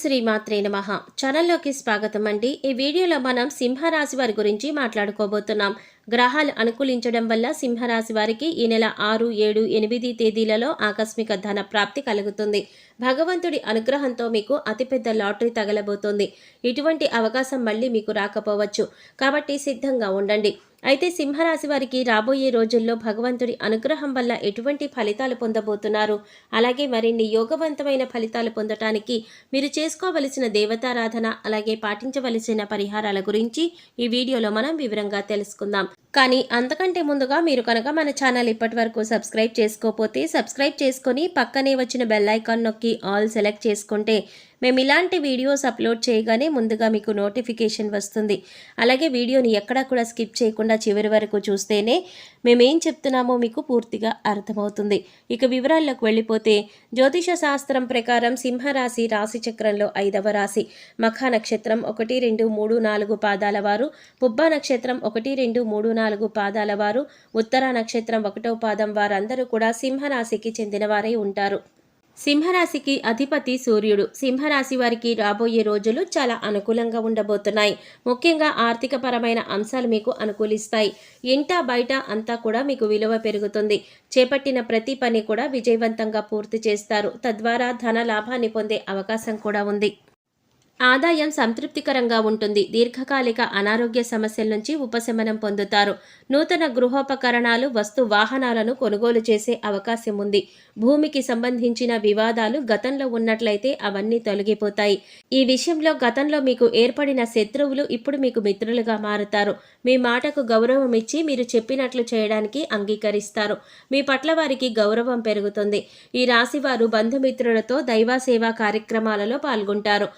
శ్రీ మాత్రే నమ. ఛానల్లోకి స్వాగతం అండి. ఈ వీడియోలో మనం సింహరాశి వారి గురించి మాట్లాడుకోబోతున్నాం. గ్రహాలు అనుకూలించడం వల్ల సింహరాశి వారికి ఈ నెల ఆరు ఏడు ఎనిమిది తేదీలలో ఆకస్మిక ధన ప్రాప్తి కలుగుతుంది. భగవంతుడి అనుగ్రహంతో మీకు అతిపెద్ద లాటరీ తగలబోతోంది. ఇటువంటి అవకాశం మళ్ళీ మీకు రాకపోవచ్చు. కాబట్టి సిద్ధంగా ఉండండి. అయితే సింహరాశి వారికి రాబోయే రోజుల్లో భగవంతుడి అనుగ్రహం వల్ల ఎటువంటి ఫలితాలు పొందబోతున్నారు? అలాగే మరిన్ని యోగవంతమైన ఫలితాలు పొందటానికి మీరు చేసుకోవలసిన దేవతారాధన అలాగే పాటించవలసిన పరిహారాల గురించి ఈ వీడియోలో మనం వివరంగా తెలుసుకుందాం. కానీ అంతకంటే ముందుగా మీరు కనుక మన ఛానల్ ఇప్పటి వరకు సబ్స్క్రైబ్ చేసుకోకపోతే సబ్స్క్రైబ్ చేసుకొని పక్కనే వచ్చిన బెల్ ఐకాన్ నొక్కి ఆల్ సెలెక్ట్ చేసుకుంటే మేము ఇలాంటి వీడియోస్ అప్లోడ్ చేయగానే ముందుగా మీకు నోటిఫికేషన్ వస్తుంది. అలాగే వీడియోని ఎక్కడా కూడా స్కిప్ చేయకుండా చివరి వరకు చూస్తేనే మేమేం చెప్తున్నామో మీకు పూర్తిగా అర్థమవుతుంది. ఇక వివరాల్లోకి వెళ్ళిపోతే జ్యోతిష శాస్త్రం ప్రకారం సింహరాశి రాశి చక్రంలో ఐదవ రాశి. మఖ నక్షత్రం ఒకటి రెండు మూడు నాలుగు పాదాల వారు. పుబ్బ నక్షత్రం ఒకటి రెండు మూడు నాలుగు పాదాల వారు ఉత్తర నక్షత్రం ఒకటో పాదం వారందరూ కూడా సింహరాశికి చెందినవారై ఉంటారు. సింహరాశికి అధిపతి సూర్యుడు. సింహరాశి వారికి రాబోయే రోజులు చాలా అనుకూలంగా ఉండబోతున్నాయి. ముఖ్యంగా ఆర్థికపరమైన అంశాలు మీకు అనుకూలిస్తాయి. ఇంట బయట అంతా కూడా మీకు విలువ పెరుగుతుంది. చేపట్టిన ప్రతి పని కూడా విజయవంతంగా పూర్తి చేస్తారు. తద్వారా ధన లాభాన్ని పొందే అవకాశం కూడా ఉంది. ఆదాయం సంతృప్తికరంగా ఉంటుంది. దీర్ఘకాలిక అనారోగ్య సమస్యల నుంచి ఉపశమనం పొందుతారు. నూతన గృహోపకరణాలు వస్తు వాహనాలను కొనుగోలు చేసే అవకాశం ఉంది. భూమికి సంబంధించిన వివాదాలు గతంలో ఉన్నట్లయితే అవన్నీ తొలగిపోతాయి. ఈ విషయంలో గతంలో మీకు ఏర్పడిన శత్రువులు ఇప్పుడు మీకు మిత్రులుగా మారుతారు. మీ మాటకు గౌరవం ఇచ్చి మీరు చెప్పినట్లు చేయడానికి అంగీకరిస్తారు. మీ పట్ల వారికి గౌరవం పెరుగుతుంది. ఈ రాశివారు బంధుమిత్రులతో దైవ సేవా కార్యక్రమాలలో పాల్గొంటారు.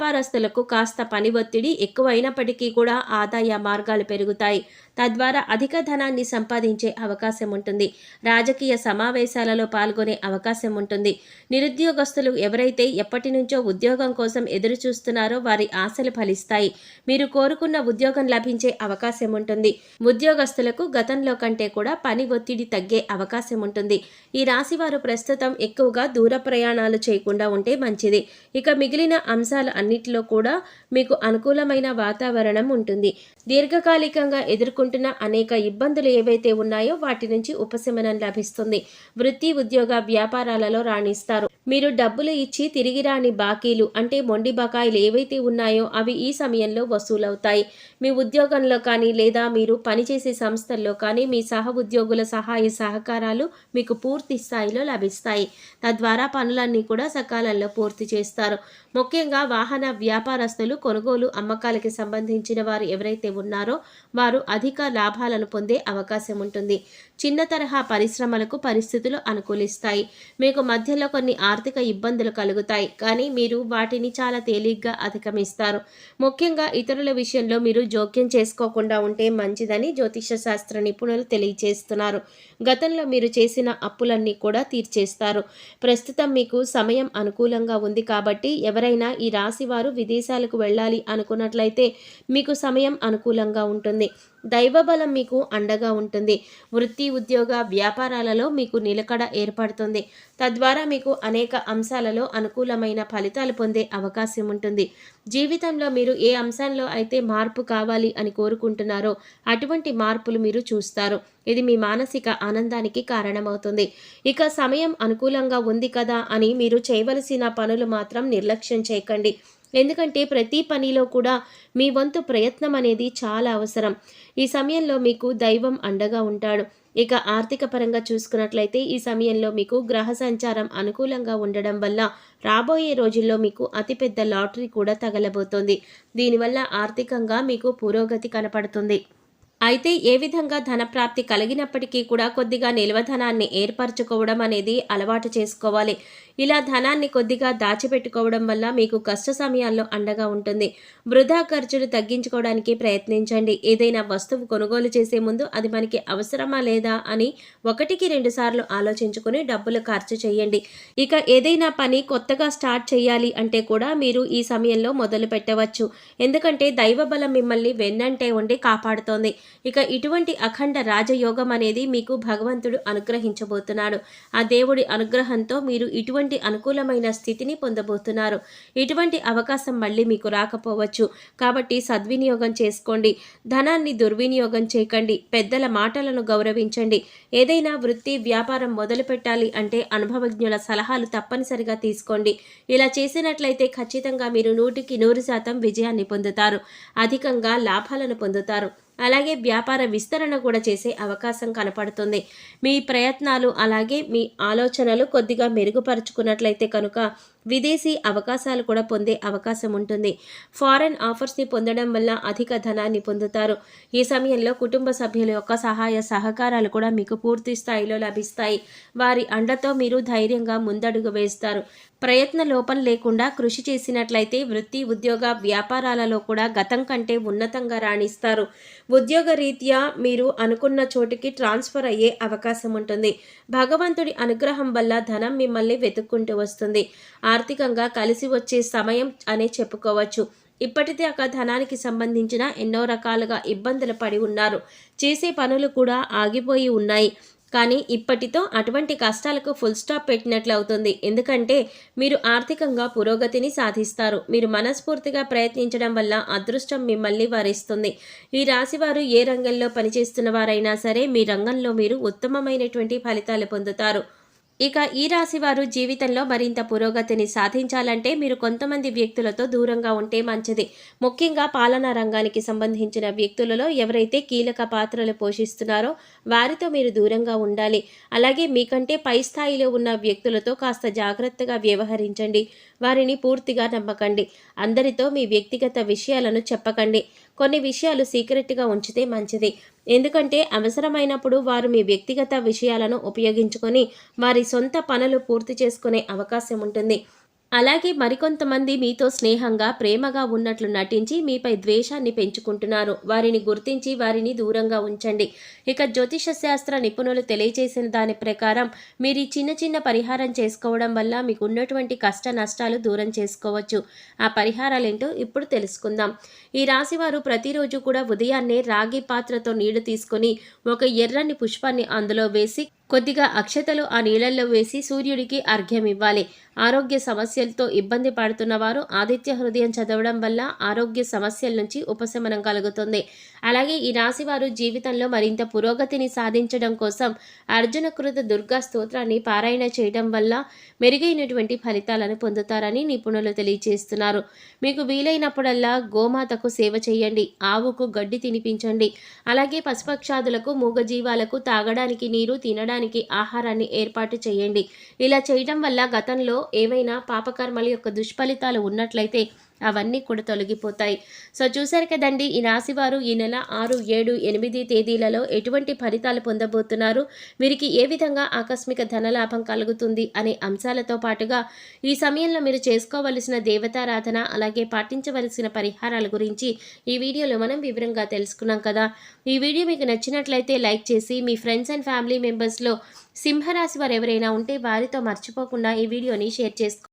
వ్యాపారస్తులకు కాస్త పని ఒత్తిడి ఎక్కువైనప్పటికీ కూడా ఆదాయ మార్గాలు పెరుగుతాయి. తద్వారా అధిక ధనాన్ని సంపాదించే అవకాశం ఉంటుంది. రాజకీయ సమావేశాలలో పాల్గొనే అవకాశం ఉంటుంది. నిరుద్యోగస్తులు ఎవరైతే ఎప్పటి నుంచో ఉద్యోగం కోసం ఎదురు చూస్తున్నారో వారి ఆశలు ఫలిస్తాయి. మీరు కోరుకున్న ఉద్యోగం లభించే అవకాశం ఉంటుంది. ఉద్యోగస్తులకు గతంలో కంటే కూడా పని ఒత్తిడి తగ్గే అవకాశం ఉంటుంది. ఈ రాశి వారు ప్రస్తుతం ఎక్కువగా దూర ప్రయాణాలు చేయకుండా ఉంటే మంచిది. ఇక మిగిలిన అంశాలు అన్నిటిలో కూడా మీకు అనుకూలమైన వాతావరణం ఉంటుంది. దీర్ఘకాలికంగా ఎదుర్కొంటున్న అనేక ఇబ్బందులు ఏవైతే ఉన్నాయో వాటి నుంచి ఉపశమనం లభిస్తుంది. వృత్తి ఉద్యోగ వ్యాపారాలలో రాణిస్తారు. మీరు డబ్బులు ఇచ్చి తిరిగి రాని బాకీలు అంటే మొండి బకాయిలు ఏవైతే ఉన్నాయో అవి ఈ సమయంలో వసూలవుతాయి. మీ ఉద్యోగంలో కానీ లేదా మీరు పనిచేసే సంస్థల్లో కానీ మీ సహ ఉద్యోగుల సహాయ సహకారాలు మీకు పూర్తి స్థాయిలో లభిస్తాయి. తద్వారా పనులన్నీ కూడా సకాలంలో పూర్తి చేస్తారు. ముఖ్యంగా వాహన వ్యాపారస్తులు కొనుగోలు అమ్మకాలకి సంబంధించిన వారు ఎవరైతే ఉన్నారో వారు అధిక లాభాలను పొందే అవకాశం ఉంటుంది. చిన్న తరహా పరిశ్రమలకు పరిస్థితులు అనుకూలిస్తాయి. మీకు మధ్యలో కొన్ని ఆర్థిక ఆర్థిక ఇబ్బందులు కలుగుతాయి. కానీ మీరు వాటిని చాలా తేలిగ్గా అధిగమిస్తారు. ముఖ్యంగా ఇతరుల విషయంలో మీరు జోక్యం చేసుకోకుండా ఉంటే మంచిదని జ్యోతిష శాస్త్ర నిపుణులు తెలియజేస్తున్నారు గతంలో మీరు చేసిన అప్పులన్నీ కూడా తీర్చేస్తారు. ప్రస్తుతం మీకు సమయం అనుకూలంగా ఉంది కాబట్టి ఎవరైనా ఈ రాశి వారు విదేశాలకు వెళ్ళాలి అనుకున్నట్లయితే మీకు సమయం అనుకూలంగా ఉంటుంది. దైవబలం మీకు అండగా ఉంటుంది. వృత్తి ఉద్యోగ వ్యాపారాలలో మీకు నిలకడ ఏర్పడుతుంది. తద్వారా మీకు అనేక అంశాలలో అనుకూలమైన ఫలితాలు పొందే అవకాశం ఉంటుంది. జీవితంలో మీరు ఏ అంశంలో అయితే మార్పు కావాలి అని కోరుకుంటున్నారో అటువంటి మార్పులు మీరు చూస్తారు. ఇది మీ మానసిక ఆనందానికి కారణమవుతుంది. ఇక సమయం అనుకూలంగా ఉంది కదా అని మీరు చేయవలసిన పనులు మాత్రం నిర్లక్ష్యం చేయకండి. ఎందుకంటే ప్రతి పనిలో కూడా మీ వంతు ప్రయత్నం అనేది చాలా అవసరం. ఈ సమయంలో మీకు దైవం అండగా ఉంటాడు. ఇక ఆర్థిక పరంగా చూసుకున్నట్లయితే ఈ సమయంలో మీకు గ్రహ సంచారం అనుకూలంగా ఉండడం వల్ల రాబోయే రోజుల్లో మీకు అతిపెద్ద లాటరీ కూడా తగలబోతోంది. దీనివల్ల ఆర్థికంగా మీకు పురోగతి కనపడుతుంది. అయితే ఏ విధంగా ధనప్రాప్తి కలిగినప్పటికీ కూడా కొద్దిగా నిల్వధనాన్ని ఏర్పరచుకోవడం అనేది అలవాటు చేసుకోవాలి. ఇలా ధనాన్ని కొద్దిగా దాచిపెట్టుకోవడం వల్ల మీకు కష్ట సమయాల్లో అండగా ఉంటుంది. వృధా ఖర్చులు తగ్గించుకోవడానికి ప్రయత్నించండి. ఏదైనా వస్తువు కొనుగోలు చేసే ముందు అది మనకి అవసరమా లేదా అని ఒకటికి రెండు సార్లు ఆలోచించుకుని డబ్బులు ఖర్చు చేయండి. ఇక ఏదైనా పని కొత్తగా స్టార్ట్ చేయాలి అంటే కూడా మీరు ఈ సమయంలో మొదలు పెట్టవచ్చు. ఎందుకంటే దైవబలం మిమ్మల్ని వెన్నంటే ఉండి కాపాడుతోంది. ఇక ఇటువంటి అఖండ రాజయోగం అనేది మీకు భగవంతుడు అనుగ్రహించబోతున్నాడు. ఆ దేవుడి అనుగ్రహంతో మీరు ఇటువంటి అనుకూలమైన స్థితిని పొందబోతున్నారు? ఇటువంటి అవకాశం మళ్ళీ మీకు రాకపోవచ్చు. కాబట్టి సద్వినియోగం చేసుకోండి. ధనాన్ని దుర్వినియోగం చేయకండి. పెద్దల మాటలను గౌరవించండి. ఏదైనా వృత్తి వ్యాపారం మొదలు పెట్టాలి అంటే అనుభవజ్ఞుల సలహాలు తప్పనిసరిగా తీసుకోండి. ఇలా చేసినట్లయితే ఖచ్చితంగా మీరు నూటికి నూరు శాతం విజయాన్ని పొందుతారు. అధికంగా లాభాలను పొందుతారు. అలాగే వ్యాపార విస్తరణ కూడా చేసే అవకాశం కనపడుతుంది. మీ ప్రయత్నాలు అలాగే మీ ఆలోచనలు కొద్దిగా మెరుగుపరుచుకున్నట్లయితే కనుక విదేశీ అవకాశాలు కూడా పొందే అవకాశం ఉంటుంది. ఫారెన్ ఆఫర్స్ని పొందడం వల్ల అధిక ధనాన్ని పొందుతారు. ఈ సమయంలో కుటుంబ సభ్యుల యొక్క సహాయ సహకారాలు కూడా మీకు పూర్తి స్థాయిలో లభిస్తాయి. వారి అండతో మీరు ధైర్యంగా ముందడుగు వేస్తారు. ప్రయత్న లోపం లేకుండా కృషి చేసినట్లయితే వృత్తి ఉద్యోగ వ్యాపారాలలో కూడా గతం కంటే ఉన్నతంగా రాణిస్తారు. ఉద్యోగ రీత్యా మీరు అనుకున్న చోటికి ట్రాన్స్ఫర్ అయ్యే అవకాశం ఉంటుంది. భగవంతుడి అనుగ్రహం వల్ల ధనం మిమ్మల్ని వెతుక్కుంటూ వస్తుంది. ఆర్థికంగా కలిసి వచ్చే సమయం అనే చెప్పుకోవచ్చు. ఇప్పటిదాకా ధనానికి సంబంధించిన ఎన్నో రకాలుగా ఇబ్బందులు పడి ఉన్నారు. చేసే పనులు కూడా ఆగిపోయి ఉన్నాయి. కానీ ఇప్పటితో అటువంటి కష్టాలకు ఫుల్ స్టాప్ పెట్టినట్లు అవుతుంది. ఎందుకంటే మీరు ఆర్థికంగా పురోగతిని సాధిస్తారు. మీరు మనస్ఫూర్తిగా ప్రయత్నించడం వల్ల అదృష్టం మిమ్మల్ని వరిస్తుంది. ఈ రాశివారు ఏ రంగంలో పనిచేస్తున్న వారైనా సరే మీ రంగంలో మీరు ఉత్తమమైనటువంటి ఫలితాలు పొందుతారు. ఇక ఈ రాశి వారు జీవితంలో మరింత పురోగతిని సాధించాలంటే మీరు కొంతమంది వ్యక్తులతో దూరంగా ఉంటే మంచిది. ముఖ్యంగా పాలనా రంగానికి సంబంధించిన వ్యక్తులలో ఎవరైతే కీలక పాత్రలు పోషిస్తున్నారో వారితో మీరు దూరంగా ఉండాలి. అలాగే మీకంటే పై స్థాయిలో ఉన్న వ్యక్తులతో కాస్త జాగ్రత్తగా వ్యవహరించండి. వారిని పూర్తిగా నమ్మకండి. అందరితో మీ వ్యక్తిగత విషయాలను చెప్పకండి. కొన్ని విషయాలు సీక్రెట్గా ఉంచితే మంచిది. ఎందుకంటే అవసరమైనప్పుడు వారు మీ వ్యక్తిగత విషయాలను ఉపయోగించుకొని వారి సొంత పనులు పూర్తి చేసుకునే అవకాశం ఉంటుంది. అలాగే మరికొంతమంది మీతో స్నేహంగా ప్రేమగా ఉన్నట్లు నటించి మీపై ద్వేషాన్ని పెంచుకుంటున్నారు. వారిని గుర్తించి వారిని దూరంగా ఉంచండి. ఇక జ్యోతిష శాస్త్ర నిపుణులు తెలియజేసిన దాని ప్రకారం మీరు ఈ చిన్న చిన్న పరిహారం చేసుకోవడం వల్ల మీకు ఉన్నటువంటి కష్ట నష్టాలు దూరం చేసుకోవచ్చు. ఆ పరిహారాలు ఏంటో ఇప్పుడు తెలుసుకుందాం. ఈ రాశివారు ప్రతిరోజు కూడా ఉదయాన్నే రాగి పాత్రతో నీళ్ళు తీసుకొని ఒక ఎర్రని పుష్పాన్ని అందులో వేసి కొద్దిగా అక్షతలు ఆ నీళ్ళల్లో వేసి సూర్యుడికి అర్ఘ్యం ఇవ్వాలి. ఆరోగ్య సమస్యలతో ఇబ్బంది పడుతున్న వారు ఆదిత్య హృదయం చదవడం వల్ల ఆరోగ్య సమస్యల నుంచి ఉపశమనం కలుగుతుంది. అలాగే ఈ రాశి వారు జీవితంలో మరింత పురోగతిని సాధించడం కోసం అర్జునకృత దుర్గా స్తోత్రాన్ని పారాయణ చేయడం వల్ల మెరుగైనటువంటి ఫలితాలను పొందుతారని నిపుణులు తెలియజేస్తున్నారు. మీకు వీలైనప్పుడల్లా గోమాతకు సేవ చేయండి ఆవుకు గడ్డి తినిపించండి. అలాగే పశుపక్షాదులకు మూగజీవాలకు తాగడానికి నీరు తినడానికి ఆహారాన్ని ఏర్పాటు చేయండి. ఇలా చేయడం వల్ల గతంలో ఏవైనా పాపకర్మల యొక్క దుష్ఫలితాలు ఉన్నట్లయితే అవన్నీ కూడా తొలగిపోతాయి. సో చూశారు కదండి ఈ రాశివారు ఈ నెల ఆరు ఏడు ఎనిమిది తేదీలలో ఎటువంటి ఫలితాలు పొందబోతున్నారు? వీరికి ఏ విధంగా ఆకస్మిక ధనలాభం కలుగుతుంది అనే అంశాలతో పాటుగా ఈ సమయంలో మీరు చేసుకోవలసిన దేవతారాధన అలాగే పాటించవలసిన పరిహారాల గురించి ఈ వీడియోలో మనం వివరంగా తెలుసుకున్నాం కదా. ఈ వీడియో మీకు నచ్చినట్లయితే లైక్ చేసి మీ ఫ్రెండ్స్ అండ్ ఫ్యామిలీ మెంబర్స్లో సింహరాశి వారు ఎవరైనా ఉంటే వారితో మర్చిపోకుండా ఈ వీడియోని షేర్ చేసుకోండి.